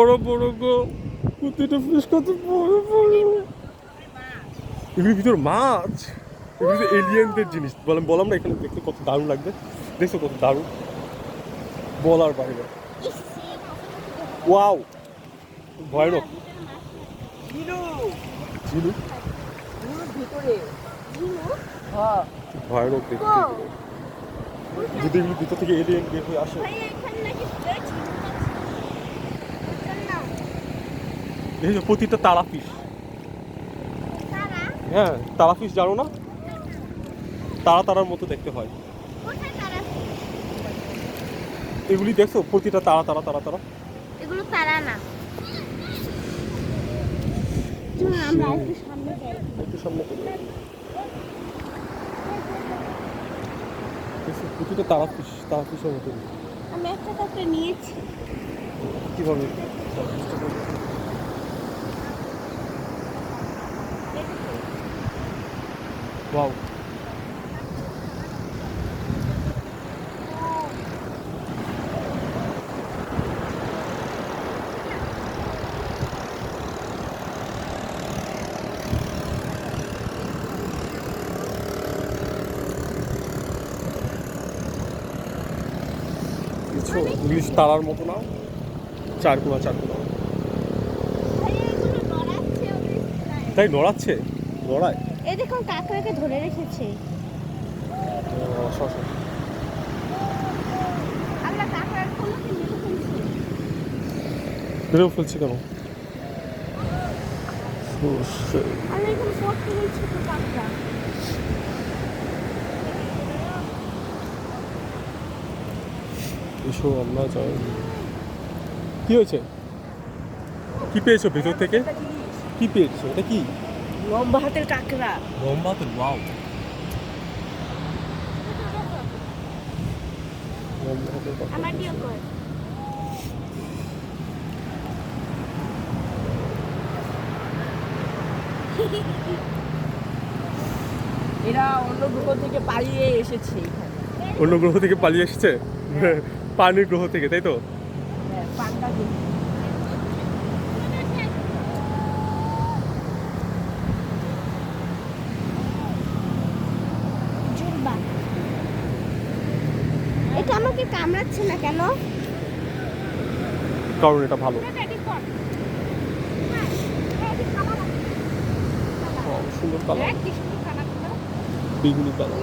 বড় বড় গো। প্রতিটা ফিস কত বড় বড় এগুলোর ভিতর মাছ? এগুলো এলিয়েনদের জিনিস। বললাম বললাম না এখানে দেখতে কত দারুণ লাগবে। দেখছ কত দারুণ? বলার বাইরে। ওয়াও! ভয়ানক। হ্যাঁ। ভয়ানক দেখতে। যদি এগুলো ভিতর থেকে এলিয়েন বের হয়ে আসে। যে প্রতিটা তারা? ফিস হ্যাঁ তারা ফিস জানো না? তারা তারার মতো দেখতে হয়। এগুলি দেখছ? প্রতিটা তারা তারা তারা তারা। এগুলো তারা না। আমরা একটু সামনে যাই। একটু সামনে চলে প্রতিটা তারা ফিস তারা ফিসের মতো। আমি একটা কাপড়ে নিয়েছি। কীভাবে? ওয়াও কিছু ইংলিশ তারার মতো না? চার কোনা চার কোনা এগুলো নড়াচ্ছে ওদের। গায়ে। তাই নড়াচ্ছে? নড়ায়? এই দেখুন কাকাকে ধরে রেখেছে? আমরা কাকার কোনোকে মেরে ফেলছি। কেন? আমরা এখানে এসো যাই। কি হয়েছে? কি পেয়েছ ভেতর থেকে? কি পেয়েছ? এটা কি? লম্বা হাতের কাঁকড়া। লম্বা তো ওয়াও আমার ডিও কর। এরা অন্য গ্রহ থেকে পালিয়ে এসেছে অন্য গ্রহ থেকে পালিয়ে এসেছে? পানির গ্রহ থেকে তাই তো? হ্যাঁ পান্ডা গ্রহ জুলবা এটা আমাকে কামড়াচ্ছে না কেন? কারণ এটা ভালো। হ্যাঁ, সুন্দর কালার। বেগুনি কালার।